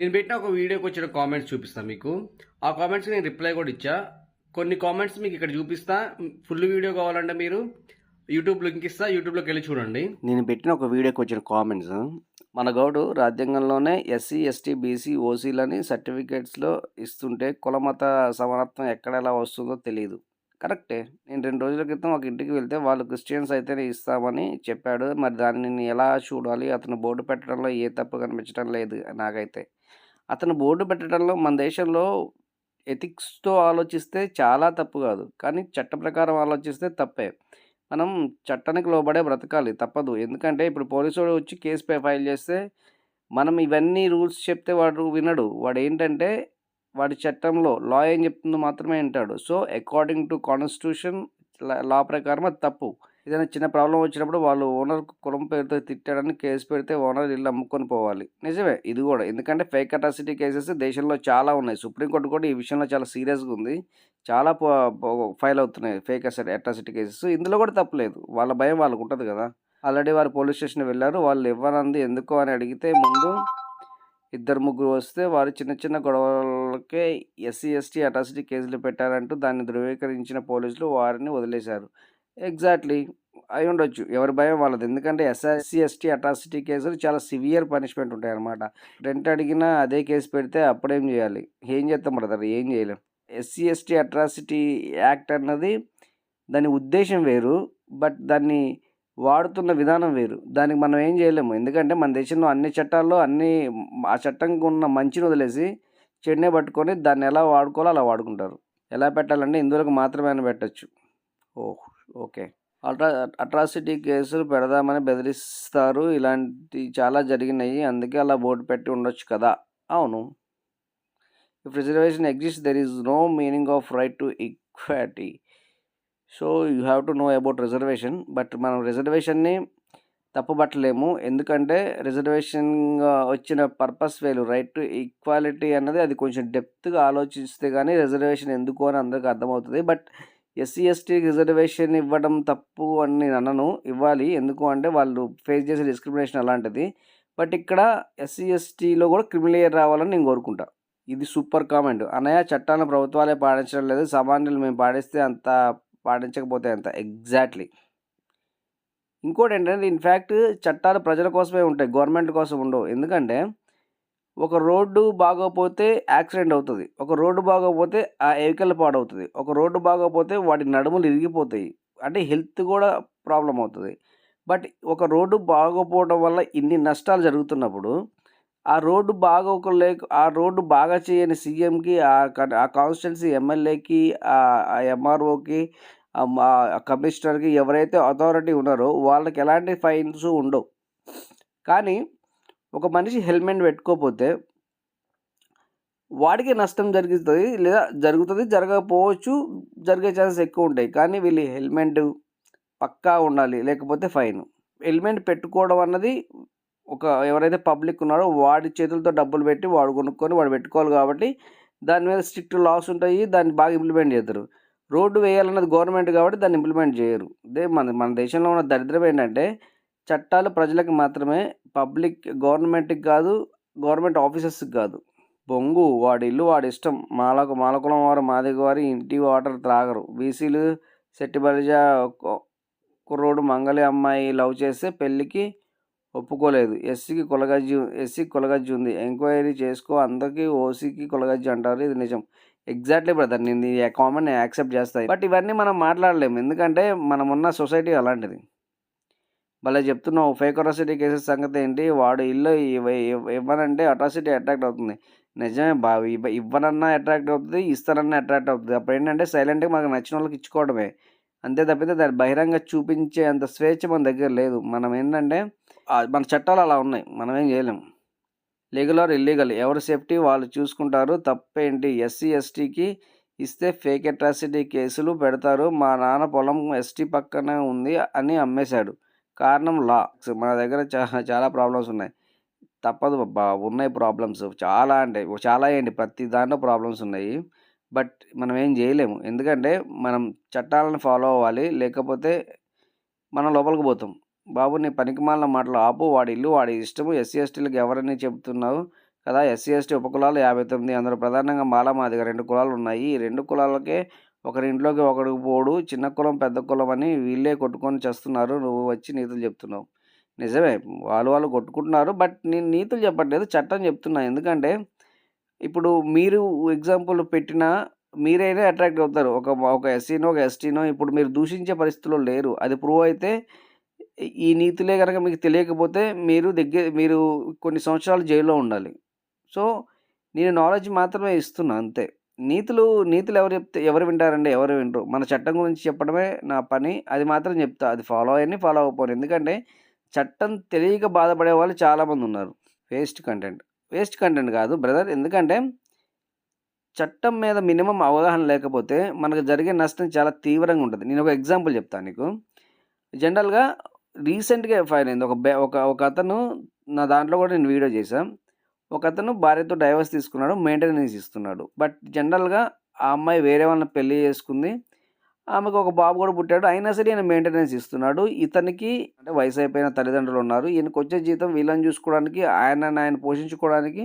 నేను పెట్టిన ఒక వీడియోకి వచ్చిన కామెంట్స్ చూపిస్తాను మీకు. ఆ కామెంట్స్కి నేను రిప్లై కూడా ఇచ్చా. కొన్ని కామెంట్స్ మీకు ఇక్కడ చూపిస్తా. ఫుల్ వీడియో కావాలంటే మీరు యూట్యూబ్ లింక్ ఇస్తా యూట్యూబ్లోకి వెళ్ళి చూడండి. నేను పెట్టిన ఒక వీడియోకి వచ్చిన కామెంట్స్ మన గౌడు రాజ్యాంగంలోనే ఎస్సీ ఎస్టీ బీసీ ఓసీలని సర్టిఫికేట్స్లో ఇస్తుంటే కులమత సమానత్వం ఎక్కడ ఎలా వస్తుందో తెలియదు కరెక్టే నేను రెండు రోజుల క్రితం ఒక ఇంటికి వెళ్తే వాళ్ళు క్రిస్టియన్స్ అయితేనే ఇస్తామని చెప్పాడు. మరి దాన్ని ఎలా చూడాలి? అతను బోర్డు పెట్టడంలో ఏ తప్పు కనిపించడం లేదు నాకైతే. అతను బోర్డు పెట్టడంలో మన దేశంలో ఎథిక్స్తో ఆలోచిస్తే చాలా తప్పు కాదు. కానీ చట్ట ప్రకారం ఆలోచిస్తే తప్పే. మనం చట్టానికి లోబడే బ్రతకాలి తప్పదు. ఎందుకంటే ఇప్పుడు పోలీసు వచ్చి కేసు పై ఫైల్ చేస్తే మనం ఇవన్నీ రూల్స్ చెప్తే వాడు వినడు. వాడు ఏంటంటే వాడి చట్టంలో లా ఏం చెప్తుందో మాత్రమే వింటాడు. So according to constitution law ప్రకారం అది తప్పు. ఏదైనా చిన్న ప్రాబ్లం వచ్చినప్పుడు వాళ్ళు ఓనర్ కులం పేరుతో తిట్టాడని కేసు పెడితే ఓనర్ ఇల్లు అమ్ముకొని పోవాలి. నిజమే ఇది కూడా. ఎందుకంటే ఫేక్ అటాసిటీ కేసెస్ దేశంలో చాలా ఉన్నాయి. సుప్రీంకోర్టు కూడా ఈ విషయంలో చాలా సీరియస్గా ఉంది. చాలా ఫైల్ అవుతున్నాయి ఫేక్ అటాసిటీ కేసెస్. ఇందులో కూడా తప్పలేదు వాళ్ళ భయం వాళ్ళకు ఉంటుంది కదా. ఆల్రెడీ వారు పోలీస్ స్టేషన్ వెళ్ళారు. వాళ్ళు ఇవ్వనంది ఎందుకు అని అడిగితే ముందు ఇద్దరు ముగ్గురు వస్తే వారు చిన్న చిన్న గొడవలకే ఎస్సీ ఎస్టీ అటాసిటీ కేసులు పెట్టారంటూ దాన్ని ధృవీకరించిన పోలీసులు వారిని వదిలేశారు. ఎగ్జాక్ట్లీ. అయి ఉండొచ్చు. ఎవరి భయం వాళ్ళది. ఎందుకంటే ఎస్ఎస్సీ ఎస్టీ అట్రాసిటీ కేసులు చాలా సివియర్ పనిష్మెంట్ ఉంటాయి అనమాట రెంట్ అడిగినా అదే కేసు పెడితే అప్పుడేం చేయాలి? ఏం చేస్తాం బ్రదర్? ఏం చేయలేం. ఎస్సీ ఎస్టీ అట్రాసిటీ యాక్ట్ అన్నది దాని ఉద్దేశం వేరు. బట్ దాన్ని వాడుతున్న విధానం వేరు. దానికి మనం ఏం చేయలేము. ఎందుకంటే మన దేశంలో అన్ని చట్టాల్లో అన్ని ఆ చట్టంకి ఉన్న మంచిని వదిలేసి చెడునే పట్టుకొని దాన్ని ఎలా వాడుకోవాలో అలా వాడుకుంటారు. ఎలా పెట్టాలంటే ఇందులోకి మాత్రమే అని పెట్టచ్చు. ఓహ్. ఓకే. అట్రా అట్రాసిటీ కేసులు పెడదామని బెదిరిస్తారు. ఇలాంటి చాలా జరిగినాయి. అందుకే అలా బోర్డు పెట్టి ఉండొచ్చు కదా? అవును. If reservation exist there is no meaning of right to equality so you have to know about reservation but మనం రిజర్వేషన్ని తప్పుబట్టలేము ఎందుకంటే రిజర్వేషన్ వచ్చిన పర్పస్ వేలు రైట్ టు ఈక్వాలిటీ అన్నది అది కొంచెం డెప్త్గా ఆలోచిస్తే కానీ రిజర్వేషన్ ఎందుకు అని అందరికీ అర్థమవుతుంది. బట్ ఎస్సీ ఎస్టీ రిజర్వేషన్ ఇవ్వడం తప్పు అని నేను అనను. ఇవ్వాలి. ఎందుకు అంటే వాళ్ళు ఫేస్ చేసే డిస్క్రిమినేషన్ అలాంటిది. బట్ ఇక్కడ ఎస్సీ ఎస్టీలో కూడా క్రిమినల్ రావాలని నేను కోరుకుంటా. ఇది సూపర్ కామెంట్ అన్నయ్య చట్టాలను ప్రభుత్వాలే పాటించడం లేదు. సామాన్యులు మేము పాటిస్తే అంత పాటించకపోతే అంత. ఎగ్జాక్ట్లీ ఇంకోటి ఏంటంటే ఇన్ఫ్యాక్ట్ చట్టాలు ప్రజల కోసమే ఉంటాయి. గవర్నమెంట్ కోసం ఉండవు. ఎందుకంటే ఒక రోడ్డు బాగోపోతే యాక్సిడెంట్ అవుతుంది. ఒక రోడ్డు బాగోపోతే ఆ వెహికల్ పాడవుతుంది. ఒక రోడ్డు బాగోపోతే వాటి నడుములు ఇరిగిపోతాయి. అంటే హెల్త్ కూడా ప్రాబ్లం అవుతుంది. బట్ ఒక రోడ్డు బాగోపోవడం వల్ల ఇన్ని నష్టాలు జరుగుతున్నప్పుడు ఆ రోడ్డు బాగోకలే ఆ రోడ్డు బాగా చేయని సీఎంకి ఆ కాన్స్టిట్యున్సీ ఎమ్మెల్యేకి ఆ ఎంఆర్ఓకి కమిషనర్కి ఎవరైతే అథారిటీ ఉన్నారో వాళ్ళకి ఎలాంటి ఫైన్స్ ఉండవు. కానీ ఒక మనిషి హెల్మెట్ పెట్టుకోకపోతే వాడికి నష్టం జరుగుతుంది లేదా జరుగుతుంది జరగకపోవచ్చు జరిగే ఛాన్సెస్ ఎక్కువ ఉంటాయి కానీ వీళ్ళు హెల్మెట్ పక్కా ఉండాలి లేకపోతే ఫైన్. హెల్మెట్ పెట్టుకోవడం అన్నది ఒక ఎవరైతే పబ్లిక్ ఉన్నారో వాడి చేతులతో డబ్బులు పెట్టి వాడు కొనుక్కొని వాడు పెట్టుకోవాలి కాబట్టి దాని మీద స్ట్రిక్ట్ లాస్ ఉంటాయి దాన్ని బాగా ఇంప్లిమెంట్ చేస్తారు. రోడ్డు వేయాలన్నది గవర్నమెంట్ కాబట్టి దాన్ని ఇంప్లిమెంట్ చేయరు. అదే మన మన దేశంలో ఉన్న దరిద్రం ఏంటంటే చట్టాలు ప్రజలకు మాత్రమే పబ్లిక్ గవర్నమెంట్కి కాదు గవర్నమెంట్ ఆఫీసర్స్కి కాదు. బొంగు వాడి ఇల్లు వాడి ఇష్టం. మాలకు మాలకులం వారు మాదిగ వారి ఇంటి వాటర్ త్రాగరు. బీసీలు బలిజ కుర్రోడు మంగళి అమ్మాయి లవ్ చేస్తే పెళ్ళికి ఒప్పుకోలేదు. ఎస్సీకి కులగజ్జి ఎస్సీకి కులగజ్జి ఉంది. ఎంక్వైరీ చేసుకో అందరికీ ఓసీకి కులగజ్జి అంటారు. ఇది నిజం. ఎగ్జాక్ట్లీ బ్రదర్ నేను ఈ యాక్సెప్ట్ చేస్తాయి బట్ ఇవన్నీ మనం మాట్లాడలేము. ఎందుకంటే మనం ఉన్న సొసైటీ అలాంటిది. భలే చెప్తున్నావు. ఫేక్ అట్రాసిటీ కేసెస్ సంగతి ఏంటి? వాడు ఇల్లు ఇవ్వనంటే అట్రాసిటీ అట్రాక్ట్ అవుతుంది. నిజమే బా ఇవ్వనన్నా అట్రాక్ట్ అవుతుంది ఇస్తానన్నా అట్రాక్ట్ అవుతుంది. అప్పుడు ఏంటంటే సైలెంట్గా మనకు నచ్చిన వాళ్ళకి ఇచ్చుకోవడమే. అంతే తప్పితే దాన్ని బహిరంగ చూపించే అంత స్వేచ్ఛ మన దగ్గర లేదు. మనం ఏంటంటే మన చట్టాలు అలా ఉన్నాయి. మనం ఏం చేయలేము లీగల్ ఆర్ ఇల్లీగల్. ఎవరి సేఫ్టీ వాళ్ళు చూసుకుంటారు. తప్పేంటి? ఎస్సీ ఎస్టీకి ఇస్తే ఫేక్ అట్రాసిటీ కేసులు పెడతారు. మా నాన్న పొలం ఎస్టీ పక్కనే ఉంది అని అమ్మేశాడు. కారణం లా. మన దగ్గర చాలా చాలా ప్రాబ్లమ్స్ ఉన్నాయి. తప్పదు బా ఉన్నాయి ప్రాబ్లమ్స్. చాలా అంటే చాలా ఏంటి ప్రతి దాంట్లో ప్రాబ్లమ్స్ ఉన్నాయి. బట్ మనం ఏం చేయలేము. ఎందుకంటే మనం చట్టాలను ఫాలో అవ్వాలి. లేకపోతే మనం లోపలికి పోతాం. బాబు నీ పనికిమాలిన మాటలు ఆపు. వాడి ఇల్లు వాడి ఇష్టము. ఎస్సీ ఎస్టీలకు ఎవరని చెప్తున్నావు? కదా ఎస్సీ ఎస్టీ ఉపకులాలు యాభై తొమ్మిది. అందులో ప్రధానంగా మాల మాదిగ రెండు కులాలు ఉన్నాయి. ఈ రెండు కులాలకే ఒకరి ఇంట్లోకి ఒకడికి పోడు చిన్న కులం పెద్ద కులం అని వీళ్ళే కొట్టుకొని చేస్తున్నారు. నువ్వు వచ్చి నీతులు చెప్తున్నావు. నిజమే వాళ్ళు వాళ్ళు కొట్టుకుంటున్నారు. బట్ నేను నీతులు చెప్పట్లేదు చట్టం చెప్తున్నా. ఎందుకంటే ఇప్పుడు మీరు ఎగ్జాంపుల్ పెట్టిన మీరైనా అట్రాక్ట్ అవుతారు. ఒక ఒక ఎస్సీనో ఒక ఎస్టీనో ఇప్పుడు మీరు దూషించే పరిస్థితుల్లో లేరు. అది ప్రూవ్ అయితే ఈ నీతులే కనుక మీకు తెలియకపోతే మీరు దగ్గర మీరు కొన్ని సంవత్సరాలు జైల్లో ఉండాలి. సో నేను నాలెడ్జ్ మాత్రమే ఇస్తున్నా అంతే. నీతులు నీతులు ఎవరు చెప్తే ఎవరు వింటారండి? ఎవరు వింటారు మన చట్టం గురించి చెప్పడమే నా పని. అది మాత్రం చెప్తా. అది ఫాలో అయ్యండి ఫాలో అవ్వకపోను ఎందుకంటే చట్టం తెలియక బాధపడే వాళ్ళు చాలామంది ఉన్నారు. Waste content. వేస్ట్ కంటెంట్ కాదు బ్రదర్. ఎందుకంటే చట్టం మీద మినిమం అవగాహన లేకపోతే మనకు జరిగే నష్టం చాలా తీవ్రంగా ఉంటుంది. నేను ఒక ఎగ్జాంపుల్ చెప్తాను నీకు. జనరల్గా రీసెంట్గా ఫైర్ అయింది. ఒక ఒక ఒక అతను నా దాంట్లో కూడా నేను వీడియో చేశాను ఒక అతను భార్యతో డైవర్స్ తీసుకున్నాడు మెయింటెనెన్స్ ఇస్తున్నాడు. బట్ జనరల్గా ఆ అమ్మాయి వేరే వాళ్ళని పెళ్ళి చేసుకుంది. ఆమెకు ఒక బాబు కూడా పుట్టాడు. అయినా సరే ఈయన మెయింటెనెన్స్ ఇస్తున్నాడు. ఇతనికి అంటే వయసు అయిపోయిన తల్లిదండ్రులు ఉన్నారు. ఈయనకు వచ్చే జీతం వీళ్ళని చూసుకోవడానికి ఆయన ఆయన పోషించుకోవడానికి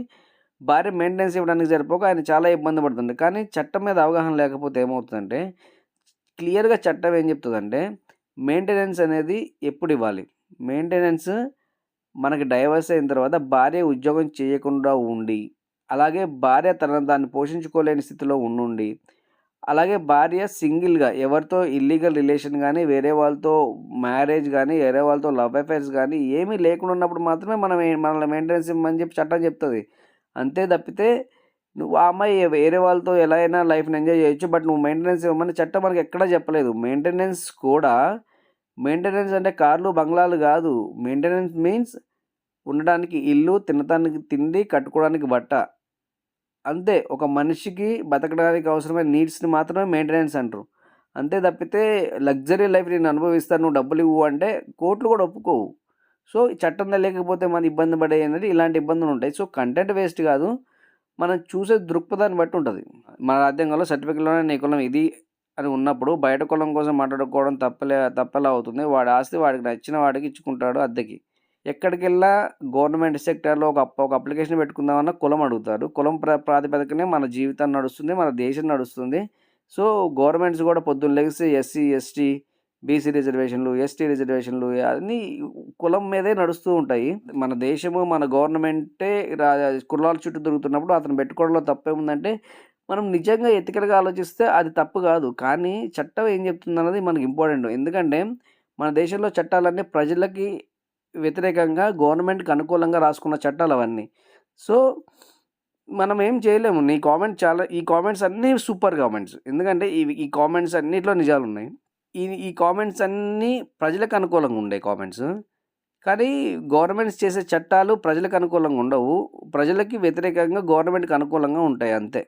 భార్య మెయింటెనెన్స్ ఇవ్వడానికి సరిపోక ఆయన చాలా ఇబ్బంది పడుతుంది. కానీ చట్టం మీద అవగాహన లేకపోతే ఏమవుతుందంటే క్లియర్గా చట్టం ఏం చెప్తుందంటే మెయింటెనెన్స్ అనేది ఎప్పుడు ఇవ్వాలి? మెయింటెనెన్స్ మనకి డైవర్స్ అయిన తర్వాత భార్య ఉద్యోగం చేయకుండా ఉండి అలాగే భార్య తన దాన్ని పోషించుకోలేని స్థితిలో ఉండి అలాగే భార్య సింగిల్గా ఎవరితో ఇల్లీగల్ రిలేషన్ కానీ వేరే వాళ్ళతో మ్యారేజ్ కానీ వేరే వాళ్ళతో లవ్ అఫైర్స్ కానీ ఏమీ లేకుండా ఉన్నప్పుడు మాత్రమే మనం మనల్ని మెయింటెనెన్స్ ఇవ్వమని చెప్పి చట్టం చెప్తుంది. అంతే తప్పితే నువ్వు ఆ అమ్మాయి వేరే వాళ్ళతో ఎలా అయినా లైఫ్ని ఎంజాయ్ చేయొచ్చు బట్ నువ్వు మెయింటెనెన్స్ ఇవ్వమని చట్టం మనకి ఎక్కడా చెప్పలేదు. మెయింటెనెన్స్ కూడా మెయింటెనెన్స్ అంటే కార్లు బంగ్లాలు కాదు. మెయింటెనెన్స్ మీన్స్ ఉండడానికి ఇల్లు తినడానికి తిండి కట్టుకోవడానికి బట్ట. అంతే ఒక మనిషికి బతకడానికి అవసరమైన నీడ్స్ని మాత్రమే మెయింటెనెన్స్ అంటారు. అంతే తప్పితే లగ్జరీ లైఫ్ నేను అనుభవిస్తాను నువ్వు డబ్బులు ఇవ్వు అంటే కోట్లు కూడా ఒప్పుకోవు. సో ఈ చట్టం లేకపోతే మన ఇబ్బంది పడే అనేది ఇలాంటి ఇబ్బందులు ఉంటాయి. సో కంటెంట్ వేస్ట్ కాదు. మనం చూసే దృక్పథాన్ని బట్టి ఉంటుంది. మన రాజ్యాంగంలో సర్టిఫికెట్లోనే నీ కులం ఇది అని ఉన్నప్పుడు బయట కులం కోసం మాట్లాడుకోవడం తప్పలే తప్పలా అవుతుంది. వాడి ఆస్తి వాడికి నచ్చిన వాడికి ఇచ్చుకుంటాడు అద్దెకి. ఎక్కడికి వెళ్ళా గవర్నమెంట్ సెక్టర్లో ఒక ఒక అప్లికేషన్ పెట్టుకుందామన్నా కులం అడుగుతారు కులం ప్ర ప్రాతిపదికనే మన జీవితం నడుస్తుంది మన దేశం నడుస్తుంది. సో గవర్నమెంట్స్ కూడా పొద్దున్న లెగిసి ఎస్సీ ఎస్టీ బీసీ రిజర్వేషన్లు ఎస్టీ రిజర్వేషన్లు అన్నీ కులం మీదే నడుస్తూ ఉంటాయి. మన దేశము మన గవర్నమెంటే రా కులాల చుట్టూ తిరుగుతున్నప్పుడు అతను పెట్టుకోవడంలో తప్పేముందంటే మనం నిజంగా ఎతికలుగా ఆలోచిస్తే అది తప్పు కాదు. కానీ చట్టం ఏం చెప్తుంది అన్నది మనకి ఇంపార్టెంట్. ఎందుకంటే మన దేశంలో చట్టాలన్నీ ప్రజలకి వ్యతిరేకంగా గవర్నమెంట్కి అనుకూలంగా రాసుకున్న చట్టాలు అవన్నీ. సో మనం ఏం చేయలేము. నీ కామెంట్ చాలా ఈ కామెంట్స్ అన్నీ సూపర్ కామెంట్స్. ఎందుకంటే ఇవి ఈ కామెంట్స్ అన్నిట్లో నిజాలు ఉన్నాయి. ఈ ఈ కామెంట్స్ అన్నీ ప్రజలకు అనుకూలంగా ఉండే కామెంట్స్. కానీ గవర్నమెంట్స్ చేసే చట్టాలు ప్రజలకు అనుకూలంగా ఉండవు. ప్రజలకి వ్యతిరేకంగా గవర్నమెంట్కి అనుకూలంగా ఉంటాయి అంతే.